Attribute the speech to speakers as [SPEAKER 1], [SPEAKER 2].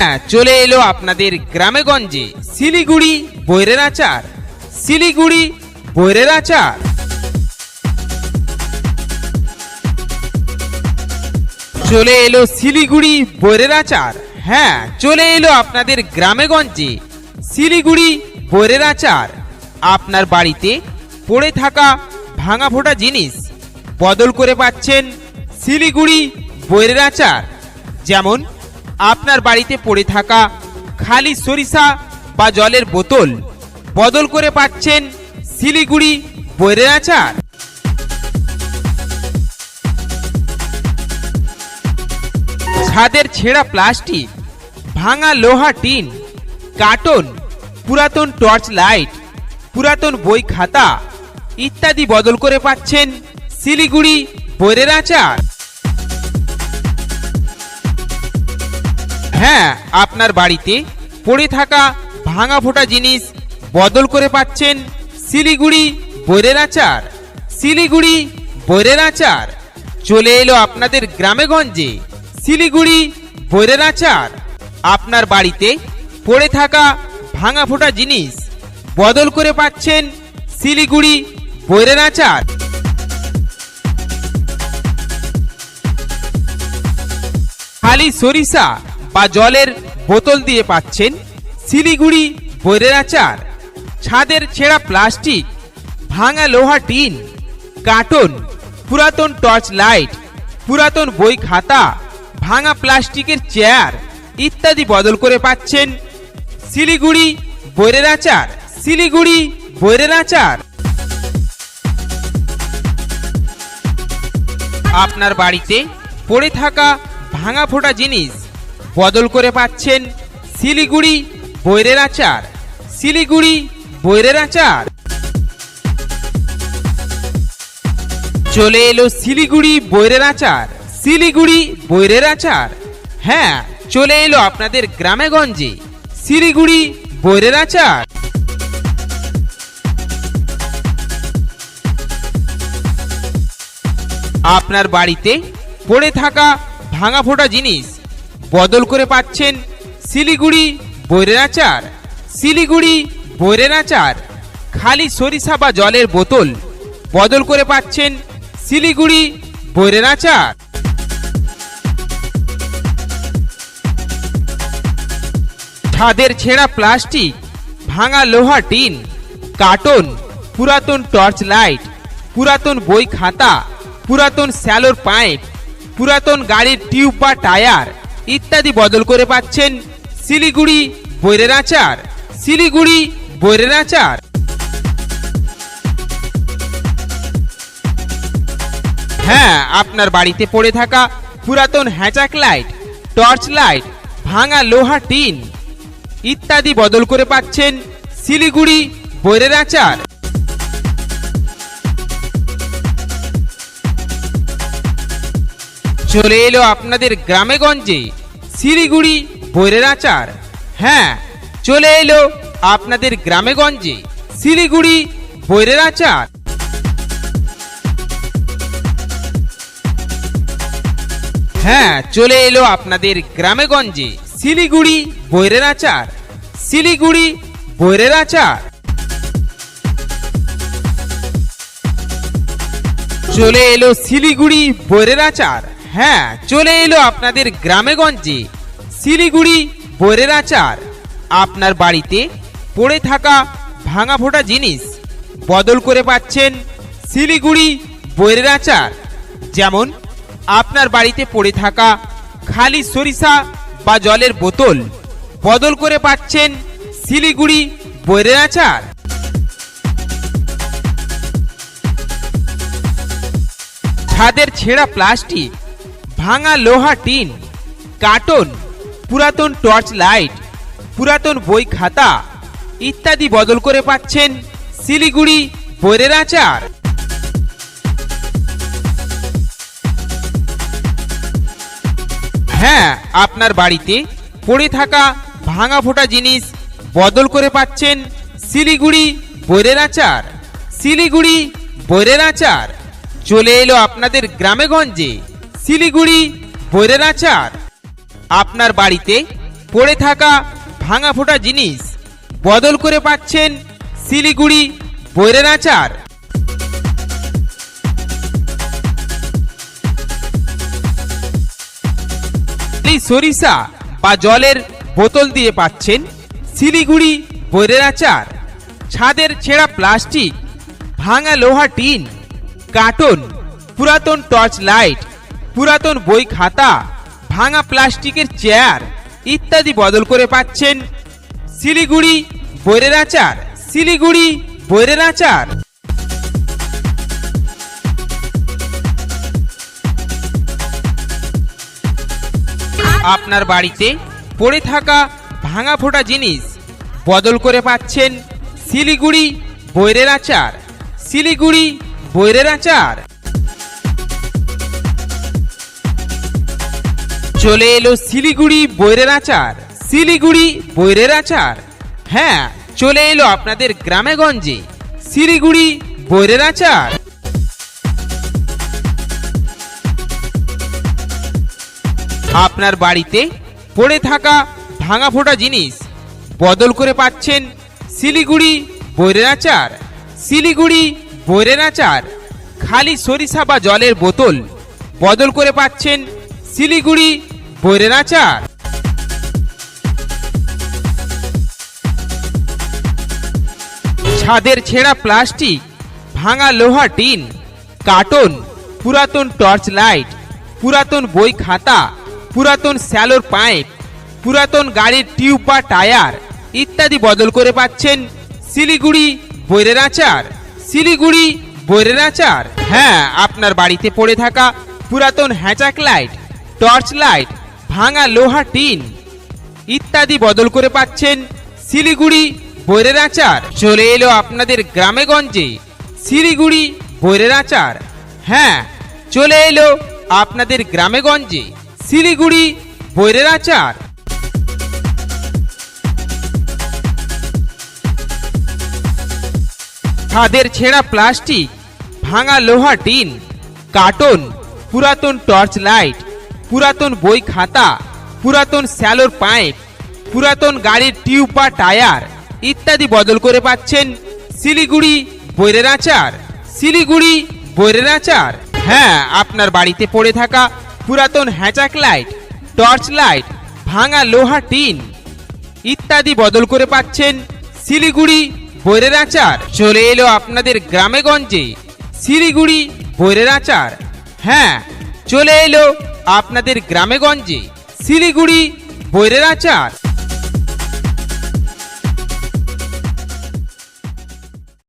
[SPEAKER 1] হ্যাঁ চলে এলো আপনাদের গ্রামে গঞ্জে শিলিগুড়ি বৈরের আচার শিলিগুড়ি বৈরের আচার চলে এলো শিলিগুড়ি বৈরের আচার হ্যাঁ চলে এলো আপনাদের গ্রামে গঞ্জে শিলিগুড়ি বৈরের আচার আপনার বাড়িতে পড়ে থাকা ভাঙা ফোটা জিনিস বদল করে পাচ্ছেন শিলিগুড়ি বৈরের আচার যেমন আপনার বাড়িতে পড়ে থাকা খালি সরিষা বা জলের বোতল বদল করে পাচ্ছেন শিলিগুড়ি বৈরের আচার ছাদের ছেঁড়া প্লাস্টিক, ভাঙা লোহা টিন, কার্টন, পুরাতন টর্চ লাইট, পুরাতন বই খাতা ইত্যাদি বদল করে পাচ্ছেন শিলিগুড়ি বৈরের আচার হ্যাঁ আপনার বাড়িতে পড়ে থাকা ভাঙা ফোটা জিনিস বদল করে পাচ্ছেন শিলিগুড়ি বৈরের আচার। শিলিগুড়ি বৈরের আচার। চলে এলো আপনাদের গ্রামে গঞ্জে শিলিগুড়ি বৈরের আচার। আপনার বাড়িতে পড়ে থাকা ভাঙা ফোটা জিনিস বদল করে পাচ্ছেন শিলিগুড়ি বৈরের আচার। খালি সরিষা বা জলের বোতল দিয়ে পাচ্ছেন শিলিগুড়ি বৈরের আচার ছাদের ছেঁড়া প্লাস্টিক, ভাঙা লোহা টিন, কার্টন, পুরাতন টর্চ লাইট, পুরাতন বই খাতা, ভাঙা প্লাস্টিকের চেয়ার ইত্যাদি বদল করে পাচ্ছেন শিলিগুড়ি বৈরের আচার শিলিগুড়ি বৈরের আচার আপনার বাড়িতে পড়ে থাকা ভাঙা ফোটা জিনিস বদল করে পাচ্ছেন শিলিগুড়ি বৈরের আচার। শিলিগুড়ি বৈরের আচার। চলে এলো শিলিগুড়ি বৈরের আচার, শিলিগুড়ি বৈরের আচার। হ্যাঁ চলে এলো আপনাদের গ্রামে গঞ্জে, শিলিগুড়ি বৈরের আচার। আপনার বাড়িতে পড়ে থাকা ভাঙা ফোটা জিনিস বদল করে পাচ্ছেন শিলিগুড়ি বৈরের আচার শিলিগুড়ি বৈরের আচার খালি সরিষা বা জলের বোতল। বদল করে পাচ্ছেন শিলিগুড়ি বৈরের আচার ছাদের ছেঁড়া প্লাস্টিক, ভাঙা লোহা টিন, কার্টন, পুরাতন টর্চ লাইট, পুরাতন বই খাতা, পুরাতন স্যালোর পাইপ, পুরাতন গাড়ির টিউব বা টায়ার। ইত্যাদি বদল করে পাচ্ছেন শিলিগুড়ি বৈরের আচার। শিলিগুড়ি বৈরের আচার। হ্যাঁ আপনার বাড়িতে পড়ে থাকা পুরাতন হ্যাচাক লাইট, টর্চ লাইট, ভাঙা লোহা টিন ইত্যাদি বদল করে পাচ্ছেন শিলিগুড়ি বৈরের আচার। চলে এলো আপনাদের গ্রামে গঞ্জে, শিলিগুড়ি বৈরের আচার হ্যাঁ চলে এলো আপনাদের গ্রামে গঞ্জে, শিলিগুড়ি বৈরের আচার হ্যাঁ চলে এলো আপনাদের গ্রামে গঞ্জে, শিলিগুড়ি বৈরের আচার শিলিগুড়ি বৈরের আচার চলে এলো শিলিগুড়ি বৈরের আচার হ্যাঁ চলে এলো আপনাদের গ্রামে গঞ্জে শিলিগুড়ি বৈরের আচার আপনার বাড়িতে পড়ে থাকা ভাঙা ফোটা জিনিস বদল করে পাচ্ছেন শিলিগুড়ি বৈরের আচার যেমন, আপনার বাড়িতে পড়ে থাকা খালি সরিষা বা জলের বোতল বদল করে পাচ্ছেন শিলিগুড়ি বৈরের আচার ছাদের ছেঁড়া প্লাস্টিক ভাঙা লোহা টিন, কার্টন, পুরাতন টর্চ লাইট, পুরাতন বই খাতা ইত্যাদি বদল করে পাচ্ছেন শিলিগুড়ি বৈরের আচার। হ্যাঁ আপনার বাড়িতে পড়ে থাকা ভাঙা ফোটা জিনিস বদল করে পাচ্ছেন শিলিগুড়ি বৈরের আচার। শিলিগুড়ি বৈরের আচার। চলে এলো আপনাদের গ্রামে গঞ্জে। শিলিগুড়ি, বৈরের আচার। আপনার বাড়িতে পড়ে থাকা ভাঙা ফোটা জিনিস বদল করে পাচ্ছেন শিলিগুড়ি, বৈরের আচার। এই সরিষা বা জলের বোতল দিয়ে পাচ্ছেন শিলিগুড়ি, বৈরের আচার। ছাদের ছেঁড়া প্লাস্টিক, ভাঙা লোহা টিন, কার্টন, পুরাতন টর্চ লাইট পুরাতন বই খাতা, ভাঙা প্লাস্টিকের চেয়ার ইত্যাদি বদল করে পাচ্ছেন শিলিগুড়ি বৈরের আচার, শিলিগুড়ি বৈরের আচার। আপনার বাড়িতে পড়ে থাকা ভাঙা ফোটা জিনিস বদল করে পাচ্ছেন শিলিগুড়ি বৈরের আচার, শিলিগুড়ি বৈরের আচার। চলে এলো শিলিগুড়ি বৈরের আচার। শিলিগুড়ি বৈরের আচার। হ্যাঁ চলে এলো আপনাদের গ্রামে গঞ্জে। শিলিগুড়ি বৈরের আচার। আপনার বাড়িতে পড়ে থাকা ভাঙা ফোটা জিনিস বদল করে পাচ্ছেন শিলিগুড়ি বৈরের আচার। শিলিগুড়ি বৈরের আচার। খালি সরিষা বা জলের বোতল বদল করে পাচ্ছেন শিলিগুড়ি বৈরের আচার। ছাদের ছেঁড়া প্লাস্টিক, ভাঙা লোহা টিন, কার্টন, পুরাতন টর্চ লাইট, পুরাতন বই খাতা, পুরাতন স্যালোর পাইপ, পুরাতন গাড়ির টিউব বা টায়ার ইত্যাদি বদল করে পাচ্ছেন শিলিগুড়ি বৈরের আচার। শিলিগুড়ি বৈরের আচার। হ্যাঁ আপনার বাড়িতে পড়ে থাকা পুরাতন হ্যাচাক লাইট, টর্চ লাইট ভাঙা লোহা টিন ইত্যাদি বদল করে পাচ্ছেন শিলিগুড়ি বৈরের আচার। চলে এলো আপনাদের গ্রামে গঞ্জে শিলিগুড়ি বৈরের আচার। হ্যাঁ চলে এলো আপনাদের গ্রামে গঞ্জে শিলিগুড়ি বৈরের আচার। ছাদের ছেঁড়া প্লাস্টিক, ভাঙা লোহা টিন, কার্টন, পুরাতন টর্চ লাইট পুরাতন বই খাতা, পুরাতন স্যালোর পাইপ, পুরাতন গাড়ির টিউব বা টায়ার ইত্যাদি বদল করে পাচ্ছেন শিলিগুড়ি বৈরের আচার। শিলিগুড়ি বৈরের আচার। হ্যাঁ আপনার বাড়িতে পড়ে থাকা পুরাতন হ্যাচাক লাইট, টর্চ লাইট, ভাঙা লোহা টিন ইত্যাদি বদল করে পাচ্ছেন শিলিগুড়ি বৈরের আচার। চলে এলো আপনাদের গ্রামে গঞ্জে শিলিগুড়ি বৈরের আচার। হ্যাঁ চলে এলো আপনাদের গ্রামেগঞ্জে শিলিগুড়ি বৈরের আচার।